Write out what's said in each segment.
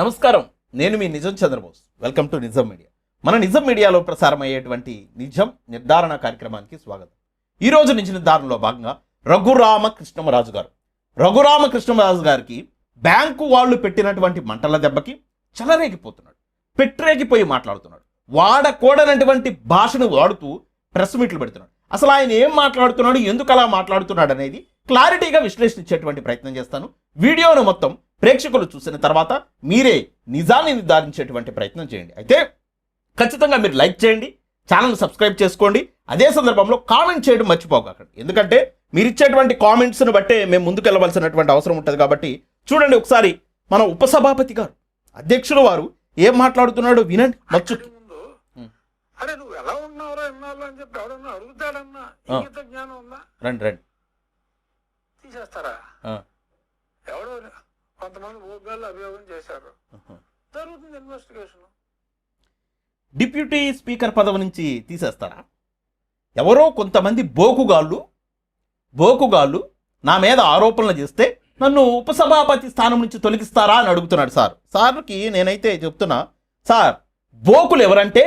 నమస్కారం. నేను మీ Nijam Chandrabose. Welcome to Nijam media మన నిజం మీడియాలో ప్రసారం అయ్యేటువంటి నిజం నిర్ధారణ కార్యక్రమానికి స్వాగతం. ఈ రోజు నిజ నిర్ధారణలో భాగంగా రఘురామ కృష్ణమరాజు గారు. రఘురామ కృష్ణమరాజు గారికి బ్యాంకు వాళ్ళు పెట్టినటువంటి మంటల దెబ్బకి చలరేగిపోతున్నాడు. పెట్టరేగిపోయి మాట్లాడుతున్నాడు. వాడకూడనటువంటి భాషను వాడుతూ ప్రెస్ మీట్లు పెడుతున్నాడు. అసలు ఆయన ఏం మాట్లాడుతున్నాడు ఎందుకు అలా మాట్లాడుతున్నాడు అనేది క్లారిటీగా విశ్లేషించేటువంటి ప్రయత్నం చేస్తాను. వీడియోను మొత్తం ప్రేక్షకులు చూసిన తర్వాత మీరే నిజాన్ని నిర్ధారించేటువంటి ప్రయత్నం చేయండి. అయితే ఖచ్చితంగా మీరు లైక్ చేయండి ఛానల్ సబ్స్క్రైబ్ చేసుకోండి అదే సందర్భంలో కామెంట్ చేయడం మర్చిపోకండి ఎందుకంటే మీరు ఇచ్చేటువంటి కామెంట్స్ను బట్టే మేము ముందుకు వెళ్ళవలసినటువంటి అవసరం ఉంటుంది కాబట్టి చూడండి ఒకసారి మన ఉపసభాపతి గారు అధ్యక్షులు వారు ఏం మాట్లాడుతున్నాడో వినండి మచ్చు. అరే నువ్వు ఎలా ఉన్నావురా ఎన్నాళ్ళు అని చెప్పి ఎవడన్నా అడుగుతాడన్నా జ్ఞానం ఉందా? రండి రండి. తీసేస్తారా? కొంతమంది భోగాల్లో అభియోగం చేశారు. జరుగుతుంది ఇన్వెస్టిగేషన్. డిప్యూటీ స్పీకర్ పదవి నుంచి తీసేస్తారా? ఎవరో కొంతమంది బోకుగాళ్ళు బోకుగాళ్ళు నా మీద ఆరోపణలు చేస్తే నన్ను ఉపసభాపతి స్థానం నుంచి తొలగిస్తారా అని అడుగుతున్నాడు సార్. సార్కి నేనైతే చెప్తున్నా సార్ బోకులు ఎవరంటే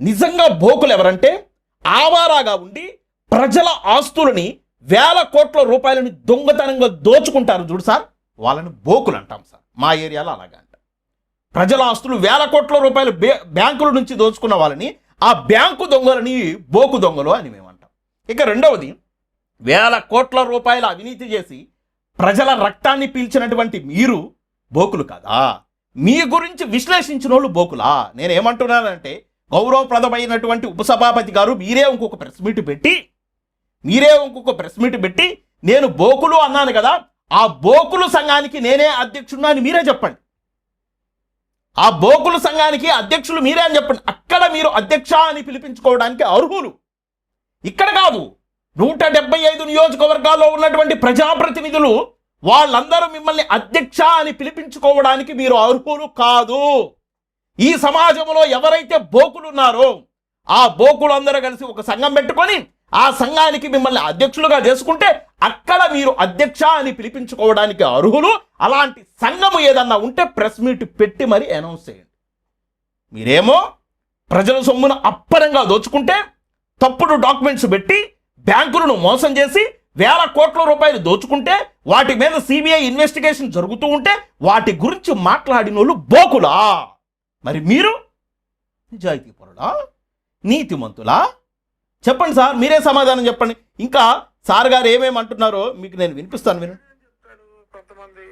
నిజంగా బోకులు ఎవరంటే ఆవారాగా ఉండి ప్రజల ఆస్తులని వేల కోట్ల రూపాయలని దొంగతనంగా దోచుకుంటారు చూడు సార్. వాళ్ళని బోకులు అంటాం సార్. మా ఏరియాలో అలాగా అంటాం. ప్రజల ఆస్తులు వేల కోట్ల రూపాయలు బ్యా- బ్యాంకుల నుంచి దోచుకున్న వాళ్ళని ఆ బ్యాంకు దొంగలని బోకు దొంగలు అని మేము అంటాం ఇక రెండవది వేల కోట్ల రూపాయల అవినీతి చేసి ప్రజల రక్తాన్ని పీల్చినటువంటి మీరు బోకులు కాదా? మీ గురించి విశ్లేషించిన వాళ్ళు బోకులా? నేను ఏమంటున్నానంటే గౌరవప్రదమైనటువంటి ఉపసభాపతి గారు మీరే ఇంకొక ప్రెస్ మీట్ పెట్టి మీరే ఇంకొక ప్రెస్ మీట్ పెట్టి నేను బోకులు అన్నాను కదా ఆ బోకులు సంఘానికి నేనే అధ్యక్షుడు అని మీరే చెప్పండి. ఆ బోకుల సంఘానికి అధ్యక్షులు మీరే అని చెప్పండి. అక్కడ మీరు అధ్యక్ష అని పిలిపించుకోవడానికి అర్హులు. ఇక్కడ కాదు నూట డెబ్బై ఐదు నియోజకవర్గాల్లో ఉన్నటువంటి ప్రజాప్రతినిధులు వాళ్ళందరూ మిమ్మల్ని అధ్యక్ష అని పిలిపించుకోవడానికి మీరు అర్హులు కాదు. ఈ సమాజంలో ఎవరైతే బోకులు ఉన్నారో ఆ బోకులు అందరూ కలిసి ఒక సంఘం పెట్టుకొని ఆ సంఘానికి మిమ్మల్ని అధ్యక్షులుగా చేసుకుంటే అక్కడ మీరు అధ్యక్ష అని పిలిపించుకోవడానికి అర్హులు. అలాంటి సంఘము ఏదన్నా ఉంటే ప్రెస్ మీట్ పెట్టి మరి అనౌన్స్ చేయండి. మీరేమో ప్రజల సొమ్మును అప్పరంగా దోచుకుంటే తప్పుడు డాక్యుమెంట్స్ పెట్టి బ్యాంకులను మోసం చేసి వేల కోట్ల రూపాయలు దోచుకుంటే వాటి మీద సిబిఐ ఇన్వెస్టిగేషన్ జరుగుతూ ఉంటే వాటి గురించి మాట్లాడిన వాళ్ళు బోకులా. మరి మీరు నిజాయితీ పరులా నీతిమంతులా చెప్పండి సార్ మీరే సమాధానం చెప్పండి. ఇంకా సార్ గారు ఏమేమి అంటున్నారో మీకు నేను వినిపిస్తాను కొంతమంది.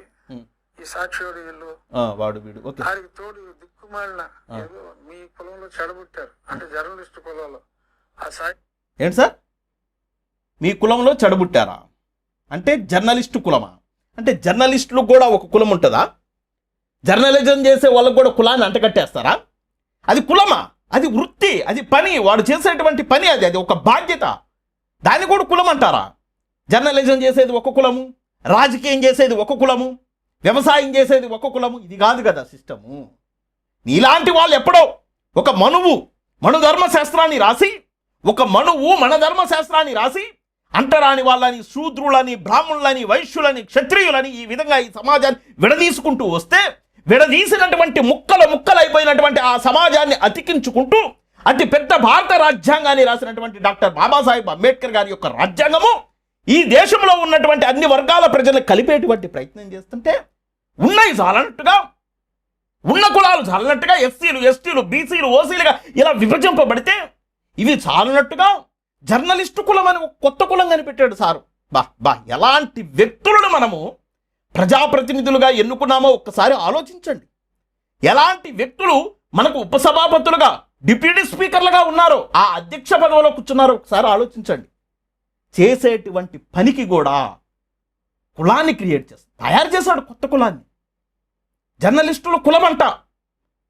ఈ సాక్షివాడు వీళ్ళు. ఆ, వాడు వీడు. ఓకే. వారికి తోడు దిక్కుమాలిన ఆ. ఏదో మీ కులంలో చెడబుట్టారు అంటే జర్నలిస్ట్ కులంలో ఆ సాక్షి ఏంటి సార్? మీ కులంలో చెడబుట్టారా అంటే జర్నలిస్టు కులమా? అంటే జర్నలిస్టులు కూడా ఒక కులం ఉంటుందా? జర్నలిజం చేసే వాళ్ళకు కూడా కులాన్ని అంటకట్టేస్తారా అది కులమా? అది వృత్తి అది పని వాడు చేసేటువంటి పని అది అది ఒక బాధ్యత. దాన్ని కూడా కులం అంటారా? జర్నలిజం చేసేది ఒక కులము రాజకీయం చేసేది ఒక కులము వ్యవసాయం చేసేది ఒక కులము ఇది కాదు కదా సిస్టము. నీలాంటి వాళ్ళు ఎప్పుడో ఒక మనువు మనుధర్మ శాస్త్రాన్ని రాసి ఒక మనువు మన ధర్మశాస్త్రాన్ని రాసి అంటరాని వాళ్ళని శూద్రులని బ్రాహ్మణులని వైశ్యులని క్షత్రియులని ఈ విధంగా ఈ సమాజాన్ని విడదీసుకుంటూ వస్తే విడదీసినటువంటి ముక్కలు ముక్కలైపోయినటువంటి ఆ సమాజాన్ని అతికించుకుంటూ అతి పెద్ద భారత రాజ్యాంగాన్ని రాసినటువంటి డాక్టర్ బాబాసాహెబ్ అంబేద్కర్ గారి యొక్క రాజ్యాంగము ఈ దేశంలో ఉన్నటువంటి అన్ని వర్గాల ప్రజలను కలిపేటువంటి ప్రయత్నం చేస్తుంటే ఉన్నాయి చాలన్నట్టుగా ఉన్న కులాలు చాలన్నట్టుగా ఎస్సీలు ఎస్టీలు బీసీలు ఓసీలుగా ఇలా విభజింపబడితే ఇవి చాలన్నట్టుగా జర్నలిస్టు కులం అని కొత్త కులం కనిపెట్టాడు సారు. బా బా ఎలాంటి వ్యక్తులను మనము ప్రజాప్రతినిధులుగా ఎన్నుకున్నామో ఒక్కసారి ఆలోచించండి. ఎలాంటి వ్యక్తులు మనకు ఉపసభాపతులుగా డిప్యూటీ స్పీకర్లుగా ఉన్నారో ఆ అధ్యక్ష పదవిలో కూర్చున్నారో ఒకసారి ఆలోచించండి. చేసేటువంటి పనికి కూడా కులాన్ని క్రియేట్ చేస్తాడు తయారు చేశాడు కొత్త కులాన్ని. జర్నలిస్టులు కులమంట.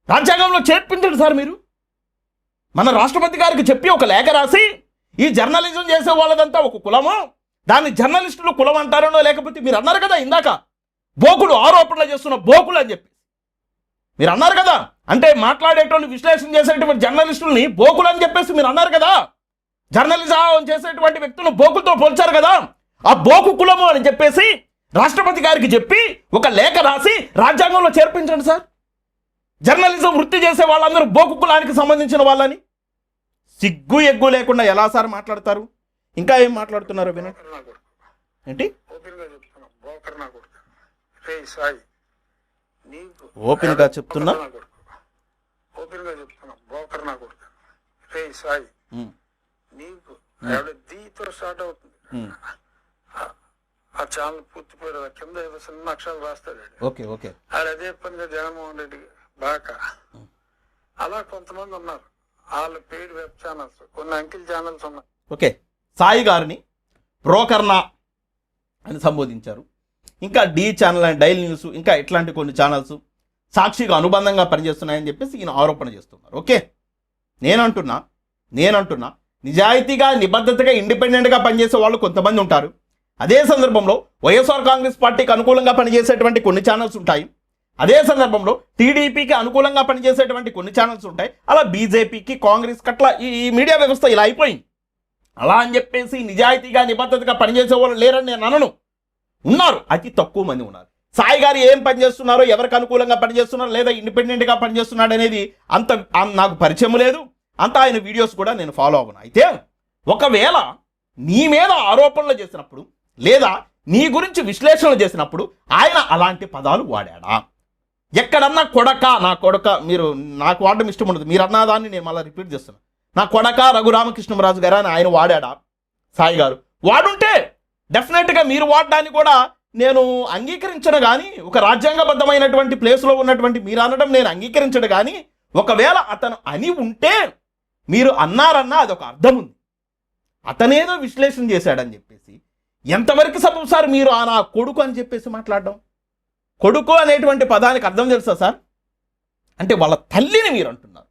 రాజ్యాంగంలో చేర్పించండి సార్ మీరు. మన రాష్ట్రపతి గారికి చెప్పి ఒక లేఖ రాసి ఈ జర్నలిజం చేసే వాళ్ళదంతా ఒక కులము? దాన్ని జర్నలిస్టులు కులం అంటారనో లేకపోతే మీరు అన్నారు కదా ఇందాక. బోకుడు ఆరోపణలు చేస్తున్న బోకులు అని చెప్పి మీరు అన్నారు కదా? అంటే మాట్లాడేటోళ్ళు విశ్లేషణ చేసేటువంటి జర్నలిస్టుల్ని బోకులు అని చెప్పేసి మీరు అన్నారు కదా? జర్నలిజం చేసేటువంటి వ్యక్తులను బోకులతో పోల్చారు కదా? ఆ బోకు కులము అని చెప్పేసి రాష్ట్రపతి గారికి చెప్పి ఒక లేఖ రాసి రాజ్యాంగంలో చేర్పించండి సార్. జర్నలిజం వృత్తి చేసే వాళ్ళందరూ బోకు కులానికి సంబంధించిన వాళ్ళని. సిగ్గు ఎగ్గు లేకుండా ఎలా సార్ మాట్లాడతారు? ఇంకా ఏం మాట్లాడుతున్నారు వినండి. ఏంటి? ఓపెన్గా చెప్తున్నా రే సాయి నీకు ఓపెన్గా చెప్తున్నా? బ్రోకర్ నా కొడుకు. ఓపెన్గా చెప్తున్నా. బ్రోకర్ నా కొడుకు. రే సాయి ఉమ్, నీకు ఆవిడ దీతో స్టార్ట్ అవుతుంది. ఉమ్. ఆ- ఛానల్ పూర్తి పేరు కింద ఏదో చిన్న అక్షరాలు రాస్తాడు. ఓకే ఓకే ఆడు అదే పనిగా జగన్మోహన్ రెడ్డి బాగా అలా కొంతమంది ఉన్నారు. వాళ్ళ పెయిడ్ వెబ్ ఛానల్స్ కొన్ని అంకిల్ ఛానల్స్ ఉన్నాయి. ఓకే సాయి గారిని బ్రోకర్నా అని సంబోధించారు. ఇంకా D channel and dial news ఇంకా ఇట్లాంటి కొన్ని ఛానల్స్ సాక్షిగా అనుబంధంగా పనిచేస్తున్నాయని చెప్పేసి ఈయన ఆరోపణ చేస్తున్నారు. ఓకే నేనంటున్నా నేనంటున్నా నిజాయితీగా నిబద్ధతగా ఇండిపెండెంట్గా పనిచేసే వాళ్ళు కొంతమంది ఉంటారు. అదే సందర్భంలో వైఎస్ఆర్ కాంగ్రెస్ పార్టీకి అనుకూలంగా పనిచేసేటువంటి కొన్ని ఛానల్స్ ఉంటాయి. అదే సందర్భంలో టీడీపీకి అనుకూలంగా పనిచేసేటువంటి కొన్ని ఛానల్స్ ఉంటాయి. అలా బీజేపీకి కాంగ్రెస్ అట్లా ఈ ఈ మీడియా వ్యవస్థ ఇలా అయిపోయింది. అలా అని చెప్పేసి నిజాయితీగా నిబద్ధతగా పనిచేసే వాళ్ళు లేరని నేను అనను. ఉన్నారు. అతి తక్కువ మంది ఉన్నారు. సాయి గారు ఏం పనిచేస్తున్నారో ఎవరికి అనుకూలంగా పనిచేస్తున్నారో లేదా ఇండిపెండెంట్గా పనిచేస్తున్నాడు అనేది అంత నాకు పరిచయం లేదు. అంత ఆయన వీడియోస్ కూడా నేను ఫాలో అవ్వను. అయితే ఒకవేళ నీ మీద ఆరోపణలు చేసినప్పుడు లేదా నీ గురించి విశ్లేషణలు చేసినప్పుడు ఆయన అలాంటి పదాలు వాడాడా? ఎక్కడన్నా కొడక నా కొడక మీరు నాకు వాడడం ఇష్టం ఉండదు. మీరు అన్న దాన్ని నేను మళ్ళీ రిపీట్ చేస్తున్నాను నా కొడక రఘురామకృష్ణరాజు గారు అని ఆయన వాడాడా? సాయి గారు. వాడుంటే డెఫినెట్గా మీరు వాడడాన్ని కూడా నేను అంగీకరించను కానీ ఒక రాజ్యాంగబద్ధమైనటువంటి ప్లేస్లో ఉన్నటువంటి మీరు అనడం నేను అంగీకరించడు కానీ ఒకవేళ అతను అని ఉంటే మీరు అన్నారన్నా అదొక అర్థం ఉంది. అతనేదో విశ్లేషణ చేశాడని చెప్పేసి ఎంతవరకు సపోజ్ సార్ మీరు ఆ నా కొడుకు అని చెప్పేసి మాట్లాడడం? కొడుకు అనేటువంటి పదానికి అర్థం తెలుసా సార్? అంటే వాళ్ళ తల్లిని మీరు అంటున్నారు.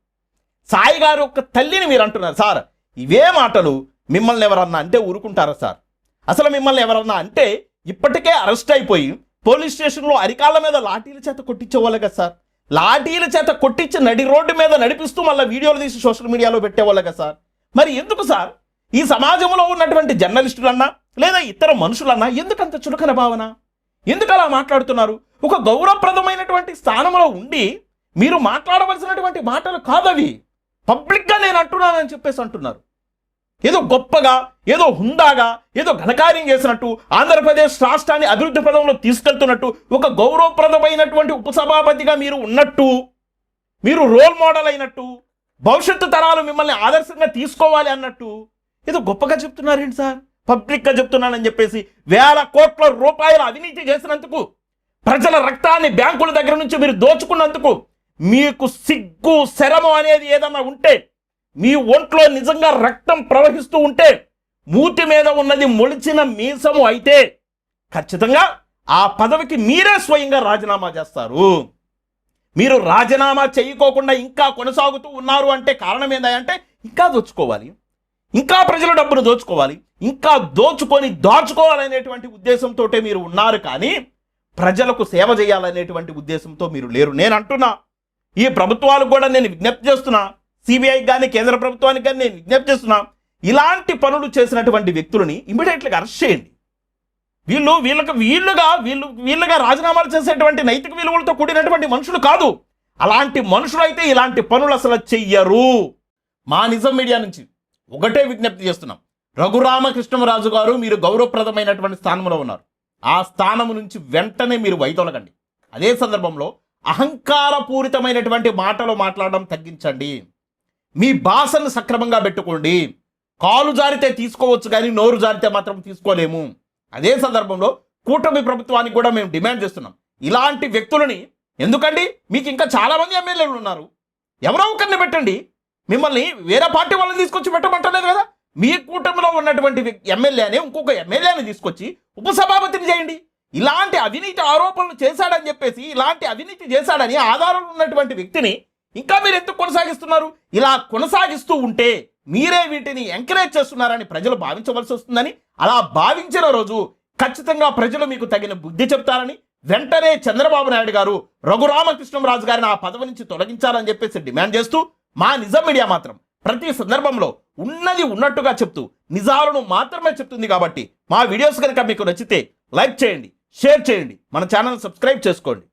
సాయి గారు ఒక తల్లిని మీరు అంటున్నారు. సార్ ఇవే మాటలు మిమ్మల్ని ఎవరన్నా అంటే ఊరుకుంటారా సార్? అసలు మిమ్మల్ని ఎవరన్నా అంటే ఇప్పటికే అరెస్ట్ అయిపోయి పోలీస్ స్టేషన్లో అరికాళ్ళ మీద లాఠీల చేత కొట్టించేవాళ్ళు కదా సార్. లాఠీల చేత కొట్టించి నడి రోడ్డు మీద నడిపిస్తూ మళ్ళీ వీడియోలు తీసి సోషల్ మీడియాలో పెట్టేవాళ్ళు కదా సార్. మరి ఎందుకు సార్? ఈ సమాజంలో ఉన్నటువంటి జర్నలిస్టులన్నా లేదా ఇతర మనుషులన్నా ఎందుకంత చులకన భావన? ఎందుకు అలా మాట్లాడుతున్నారు? ఒక గౌరవప్రదమైనటువంటి స్థానంలో ఉండి మీరు మాట్లాడవలసినటువంటి మాటలు కాదవి. పబ్లిక్గా నేను అంటున్నానని చెప్పేసి అంటున్నారు. ఏదో గొప్పగా ఏదో హుందాగా ఏదో ఘనకార్యం చేసినట్టు ఆంధ్రప్రదేశ్ రాష్ట్రాన్ని అభివృద్ధి పదంలో తీసుకెళ్తున్నట్టు ఒక గౌరవప్రదమైనటువంటి ఉపసభాపతిగా మీరు ఉన్నట్టు మీరు రోల్ మోడల్ అయినట్టు భవిష్యత్తు తరాలు మిమ్మల్ని ఆదర్శంగా తీసుకోవాలి అన్నట్టు ఏదో గొప్పగా చెప్తున్నారేంటి సార్? పబ్లిక్గా చెప్తున్నానని చెప్పేసి వేల కోట్ల రూపాయల అవినీతి చేసినందుకు ప్రజల రక్తాన్ని బ్యాంకుల దగ్గర నుంచి మీరు దోచుకున్నందుకు మీకు సిగ్గు శరము అనేది ఏదన్నా ఉంటే మీ ఒంట్లో నిజంగా రక్తం ప్రవహిస్తూ ఉంటే మూతి మీద ఉన్నది మొలిచిన మీసము అయితే ఖచ్చితంగా ఆ పదవికి మీరే స్వయంగా రాజీనామా చేస్తారు. మీరు రాజీనామా చేయకోకుండా ఇంకా కొనసాగుతూ ఉన్నారు అంటే కారణం ఏందంటే ఇంకా దోచుకోవాలి. ఇంకా ప్రజల డబ్బును దోచుకోవాలి. ఇంకా దోచుకొని దాచుకోవాలనేటువంటి ఉద్దేశంతో మీరు ఉన్నారు కానీ ప్రజలకు సేవ చేయాలనేటువంటి ఉద్దేశంతో మీరు లేరు. నేను అంటున్నా ఈ ప్రభుత్వాలకు కూడా నేను విజ్ఞప్తి చేస్తున్నా సిబిఐకి కానీ కేంద్ర ప్రభుత్వానికి కానీ నేను విజ్ఞప్తి చేస్తున్నా ఇలాంటి పనులు చేసినటువంటి వ్యక్తులని ఇమీడియట్గా అరెస్ట్ చేయండి. వీళ్ళు వీళ్ళకి వీళ్ళుగా వీళ్ళు వీళ్ళుగా రాజీనామాలు చేసేటువంటి నైతిక విలువలతో కూడినటువంటి మనుషులు కాదు. అలాంటి మనుషులు అయితే ఇలాంటి పనులు అసలు చెయ్యరు. మా నిజం మీడియా నుంచి ఒకటే విజ్ఞప్తి చేస్తున్నాం. రఘురామకృష్ణరాజు గారు మీరు గౌరవప్రదమైనటువంటి స్థానంలో ఉన్నారు. ఆ స్థానం నుంచి వెంటనే మీరు వైదొలగండి. అదే సందర్భంలో అహంకారపూరితమైనటువంటి మాటలు మాట్లాడడం తగ్గించండి. మీ భాషను సక్రమంగా పెట్టుకోండి. కాలు జారితే తీసుకోవచ్చు కానీ నోరు జారితే మాత్రం తీసుకోలేము. అదే సందర్భంలో కూటమి ప్రభుత్వానికి కూడా మేము డిమాండ్ చేస్తున్నాం. ఇలాంటి వ్యక్తులని ఎందుకండి? మీకు ఇంకా చాలామంది ఎమ్మెల్యేలు ఉన్నారు. ఎవరో ఒకరిని పెట్టండి. మిమ్మల్ని వేరే పార్టీ వాళ్ళని తీసుకొచ్చి పెట్టమంటలేదు కదా? మీ కూటమిలో ఉన్నటువంటి వ్యక్- ఎమ్మెల్యేని ఇంకొక ఎమ్మెల్యేని తీసుకొచ్చి ఉపసభాపతిని చేయండి. ఇలాంటి అవినీతి ఆరోపణలు చేశాడని చెప్పేసి ఇలాంటి అవినీతి చేశాడని ఆధారాలు ఉన్నటువంటి వ్యక్తిని ఇంకా మీరు ఎందుకు కొనసాగిస్తున్నారు? ఇలా కొనసాగిస్తూ ఉంటే మీరే వీటిని ఎంకరేజ్ చేస్తున్నారని ప్రజలు భావించవలసి వస్తుందని అలా భావించిన రోజు ఖచ్చితంగా ప్రజలు మీకు తగిన బుద్ధి చెప్తారని వెంటనే చంద్రబాబు నాయుడు గారు రఘురామకృష్ణరాజు గారిని ఆ పదవి నుంచి తొలగించాలని చెప్పేసి డిమాండ్ చేస్తూ మా నిజం మీడియా మాత్రం ప్రతి సందర్భంలో ఉన్నది ఉన్నట్టుగా చెప్తూ నిజాలను మాత్రమే చెప్తుంది కాబట్టి మా వీడియోస్ కనుక మీకు నచ్చితే లైక్ చేయండి షేర్ చేయండి మన ఛానల్ సబ్స్క్రైబ్ చేసుకోండి.